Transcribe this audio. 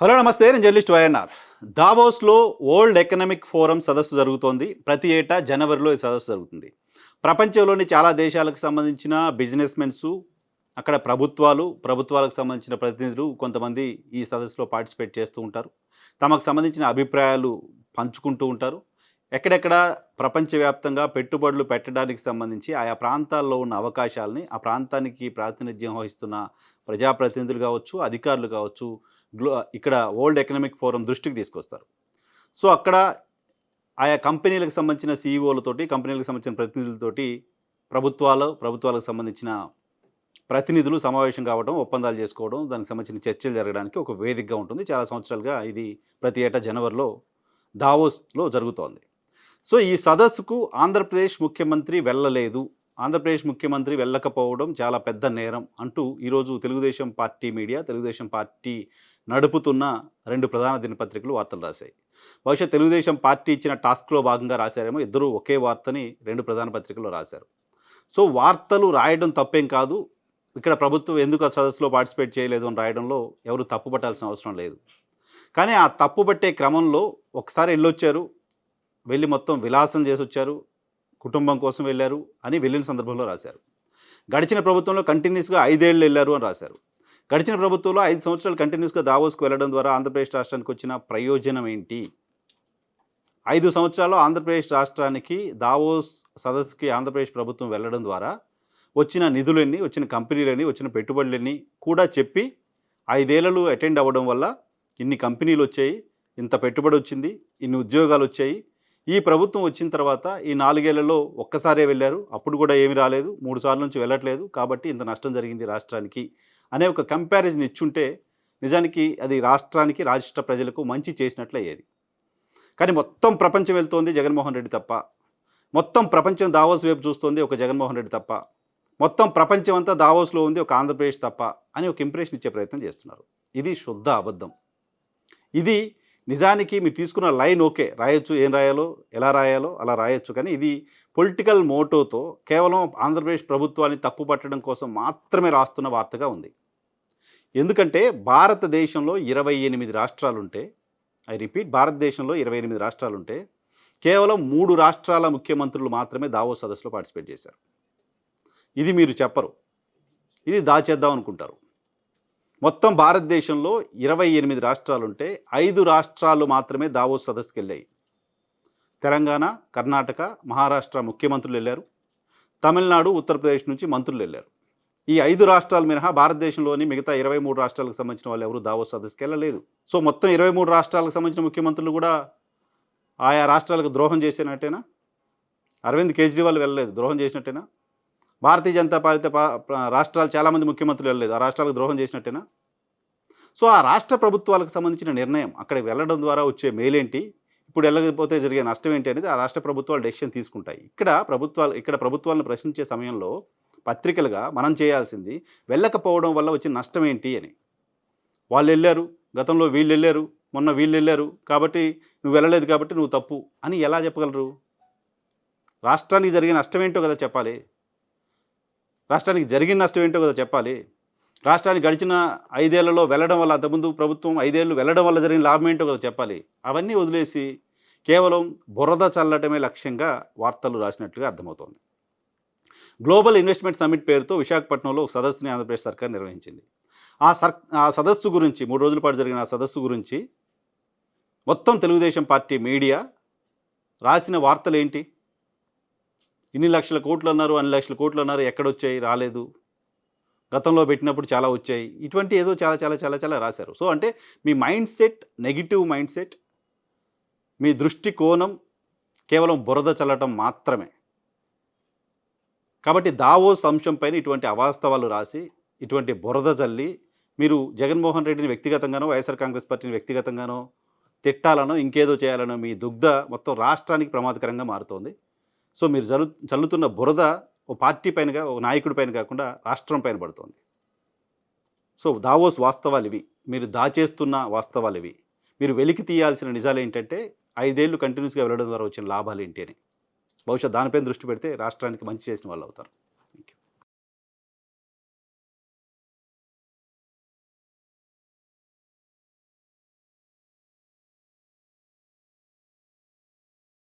Hello నమస్తే. నేను journalist YNR. దావోస్లో వరల్డ్ ఎకనామిక్ ఫోరం సదస్సు జరుగుతోంది. ప్రతి ఏటా జనవరిలో ఈ సదస్సు జరుగుతుంది. ప్రపంచంలోని చాలా దేశాలకు సంబంధించిన బిజినెస్ మెన్స్ అక్కడ ప్రభుత్వాలు ప్రభుత్వాలకు సంబంధించిన ప్రతినిధులు కొంతమంది ఈ సదస్సులో పార్టిసిపేట్ చేస్తూ ఉంటారు. తమకు సంబంధించిన అభిప్రాయాలు పంచుకుంటూ ఉంటారు. ఎక్కడెక్కడ ప్రపంచవ్యాప్తంగా పెట్టుబడులు పెట్టడానికి సంబంధించి ఆయా ప్రాంతాల్లో ఉన్న అవకాశాలని ఆ ప్రాంతానికి ప్రాతినిధ్యం వహిస్తున్న ప్రజాప్రతినిధులు కావచ్చు అధికారులు కావచ్చు గ్లో ఇక్కడ వరల్డ్ ఎకనామిక్ ఫోరం దృష్టికి తీసుకొస్తారు. సో అక్కడ ఆయా కంపెనీలకు సంబంధించిన సీఈఓలతోటి కంపెనీలకు సంబంధించిన ప్రతినిధులతోటి ప్రభుత్వాలు ప్రభుత్వాలకు సంబంధించిన ప్రతినిధులు సమావేశం కావడం ఒప్పందాలు చేసుకోవడం దానికి సంబంధించిన చర్చలు జరగడానికి ఒక వేదికగా ఉంటుంది. చాలా సంవత్సరాలుగా ఇది ప్రతి ఏటా జనవరిలో దావోస్లో జరుగుతోంది. సో ఈ సదస్సుకు ఆంధ్రప్రదేశ్ ముఖ్యమంత్రి వెళ్ళలేదు. ఆంధ్రప్రదేశ్ ముఖ్యమంత్రి వెళ్ళకపోవడం చాలా పెద్ద నేరం అంటూ ఈరోజు Telugudesam party media Telugudesam party నడుపుతున్న రెండు ప్రధాన దినపత్రికలు వార్తలు రాశాయి. బహుశా తెలుగుదేశం పార్టీ ఇచ్చిన టాస్క్లో భాగంగా రాశారేమో ఇద్దరు ఒకే వార్తని రెండు ప్రధాన పత్రికల్లో రాశారు. సో వార్తలు రాయడం తప్పేం కాదు. ఇక్కడ ప్రభుత్వం ఎందుకు ఆ సదస్సులో పార్టిసిపేట్ చేయలేదు అని రాయడంలో ఎవరు తప్పుపట్టాల్సిన అవసరం లేదు. కానీ ఆ తప్పుపట్టే క్రమంలో ఒకసారి వెళ్ళొచ్చారు వెళ్ళి మొత్తం విలాసం చేసి వచ్చారు కుటుంబం కోసం వెళ్ళారు అని వెళ్ళిన సందర్భంలో రాశారు. గడిచిన ప్రభుత్వంలో కంటిన్యూస్గా ఐదేళ్ళు వెళ్ళారు అని రాశారు. గడిచిన ప్రభుత్వంలో ఐదు సంవత్సరాలు కంటిన్యూస్గా దావోస్కు వెళ్ళడం ద్వారా ఆంధ్రప్రదేశ్ రాష్ట్రానికి వచ్చిన ప్రయోజనం ఏంటి? ఐదు సంవత్సరాలు ఆంధ్రప్రదేశ్ రాష్ట్రానికి దావోస్ సదస్సుకి ఆంధ్రప్రదేశ్ ప్రభుత్వం వెళ్ళడం ద్వారా వచ్చిన నిధులన్నీ వచ్చిన కంపెనీలని వచ్చిన పెట్టుబడులన్నీ కూడా చెప్పి ఐదేళ్ళలో అటెండ్ అవ్వడం వల్ల ఇన్ని కంపెనీలు వచ్చాయి ఇంత పెట్టుబడి వచ్చింది ఇన్ని ఉద్యోగాలు వచ్చాయి. ఈ ప్రభుత్వం వచ్చిన తర్వాత ఈ నాలుగేళ్ళలో ఒక్కసారే వెళ్ళారు. అప్పుడు కూడా ఏమి రాలేదు. మూడు సార్లు నుంచి వెళ్ళట్లేదు. కాబట్టి ఇంత నష్టం జరిగింది రాష్ట్రానికి. అనే ఒక కంపారిజన్ ఇచ్చుంటే నిజానికి అది రాష్ట్రానికి రాష్ట్ర ప్రజలకు మంచి చేసినట్లయ్యేది. కానీ మొత్తం ప్రపంచం వెళ్తోంది జగన్మోహన్ రెడ్డి తప్ప. మొత్తం ప్రపంచం దావోస్ వైపు చూస్తోంది ఒక జగన్మోహన్ రెడ్డి తప్ప. మొత్తం ప్రపంచం అంతా దావోస్లో ఉంది ఒక ఆంధ్రప్రదేశ్ తప్ప అని ఒక ఇంప్రెషన్ ఇచ్చే ప్రయత్నం చేస్తున్నారు. ఇది శుద్ధ అబద్ధం. ఇది నిజానికి మీరు తీసుకున్న లైన్ ఓకే. రాయొచ్చు ఏం రాయాలో ఎలా రాయాలో అలా రాయొచ్చు కానీ ఇది పొలిటికల్ మోటోతో కేవలం ఆంధ్రప్రదేశ్ ప్రభుత్వాన్ని తప్పు పట్టడం కోసం మాత్రమే రాస్తున్న వార్తగా ఉంది. ఎందుకంటే భారతదేశంలో ఇరవై ఎనిమిది రాష్ట్రాలుంటే ఐ రిపీట్ భారతదేశంలో ఇరవై ఎనిమిది రాష్ట్రాలుంటే కేవలం మూడు రాష్ట్రాల ముఖ్యమంత్రులు మాత్రమే దావో సదస్సులో పార్టిసిపేట్ చేశారు. ఇది మీరు చెప్పరు. ఇది దాచేద్దాం అనుకుంటారు. మొత్తం భారతదేశంలో ఇరవై ఎనిమిది రాష్ట్రాలుంటే ఐదు రాష్ట్రాలు మాత్రమే దావోస్ సదస్సుకి వెళ్ళాయి తెలంగాణ కర్ణాటక మహారాష్ట్ర ముఖ్యమంత్రులు వెళ్ళారు. తమిళనాడు ఉత్తరప్రదేశ్ నుంచి మంత్రులు వెళ్ళారు. ఈ ఐదు రాష్ట్రాలు మినహా భారతదేశంలోని మిగతా ఇరవై మూడు రాష్ట్రాలకు సంబంధించిన వాళ్ళు ఎవరు దావో సదస్సుకి వెళ్ళలేదు. సో మొత్తం ఇరవై మూడు రాష్ట్రాలకు సంబంధించిన ముఖ్యమంత్రులు కూడా ఆయా రాష్ట్రాలకు ద్రోహం చేసినట్టేనా? అరవింద్ కేజ్రీవాల్ వెళ్ళలేదు ద్రోహం చేసినట్టేనా? భారతీయ జనతా పార్టీ రాష్ట్రాలు చాలామంది ముఖ్యమంత్రులు వెళ్ళలేదు ఆ రాష్ట్రాలకు ద్రోహం చేసినట్టేనా? సో ఆ రాష్ట్ర ప్రభుత్వాలకు సంబంధించిన నిర్ణయం అక్కడికి వెళ్ళడం ద్వారా వచ్చే మేలేంటి ఇప్పుడు వెళ్ళకపోతే జరిగే నష్టం ఏంటి అనేది ఆ రాష్ట్ర ప్రభుత్వాలు డెసిషన్ తీసుకుంటాయి. ఇక్కడ ప్రభుత్వాలు ఇక్కడ ప్రభుత్వాలను ప్రశ్నించే సమయంలో పత్రికలుగా మనం చేయాల్సింది వెళ్ళకపోవడం వల్ల వచ్చిన నష్టం ఏంటి అని. వాళ్ళు వెళ్ళారు గతంలో వీళ్ళు వెళ్ళారు మొన్న వీళ్ళు వెళ్ళారు కాబట్టి నువ్వు వెళ్ళలేదు కాబట్టి నువ్వు తప్పు అని ఎలా చెప్పగలరు? రాష్ట్రానికి జరిగిన నష్టం ఏంటో కదా చెప్పాలి. రాష్ట్రానికి జరిగిన నష్టం ఏంటో కదా చెప్పాలి. రాష్ట్రానికి గడిచిన ఐదేళ్ళలో వెళ్ళడం వల్ల అంతకుముందు ప్రభుత్వం ఐదేళ్ళు వెళ్ళడం వల్ల జరిగిన లాభం ఏంటో కదా చెప్పాలి. అవన్నీ వదిలేసి కేవలం బురద చల్లటమే లక్ష్యంగా వార్తలు రాసినట్లుగా అర్థమవుతోంది. గ్లోబల్ ఇన్వెస్ట్మెంట్ సమిట్ పేరుతో విశాఖపట్నంలో ఒక సదస్సుని ఆంధ్రప్రదేశ్ సర్కార్ నిర్వహించింది. ఆ సర్ ఆ సదస్సు గురించి మూడు రోజుల పాటు జరిగిన ఆ సదస్సు గురించి మొత్తం తెలుగుదేశం పార్టీ మీడియా రాసిన వార్తలు ఏంటి ఇన్ని లక్షల కోట్లు అన్నారు అన్ని లక్షల కోట్లు అన్నారు ఎక్కడొచ్చాయి రాలేదు. గతంలో పెట్టినప్పుడు చాలా వచ్చాయి. ఇటువంటి ఏదో చాలా చాలా చాలా చాలా రాశారు. సో అంటే మీ mind set negative mind set మీ దృష్టి కోణం కేవలం బురద చల్లటం మాత్రమే. కాబట్టి దావోస్ అంశంపైన ఇటువంటి అవాస్తవాలు రాసి ఇటువంటి బురద చల్లి మీరు జగన్మోహన్ రెడ్డిని వ్యక్తిగతంగానో వైఎస్ఆర్ కాంగ్రెస్ పార్టీని వ్యక్తిగతంగానో తిట్టాలనో ఇంకేదో చేయాలనో మీ దుగ్ధ మొత్తం రాష్ట్రానికి ప్రమాదకరంగా మారుతోంది. సో మీరు జలు చల్లుతున్న బురద ఓ పార్టీ పైనగా ఒక నాయకుడి పైన కాకుండా రాష్ట్రం పైన పడుతోంది. సో దావోస్ వాస్తవాలు ఇవి. మీరు దాచేస్తున్న వాస్తవాలు ఇవి. మీరు వెలికి తీయాల్సిన నిజాలు ఏంటంటే ఐదేళ్ళు కంటిన్యూస్గా వెళ్ళడం ద్వారా వచ్చిన లాభాలు ఏంటి అని. బహుశా దానిపైన దృష్టి పెడితే రాష్ట్రానికి మంచి చేసిన వాళ్ళు అవుతారు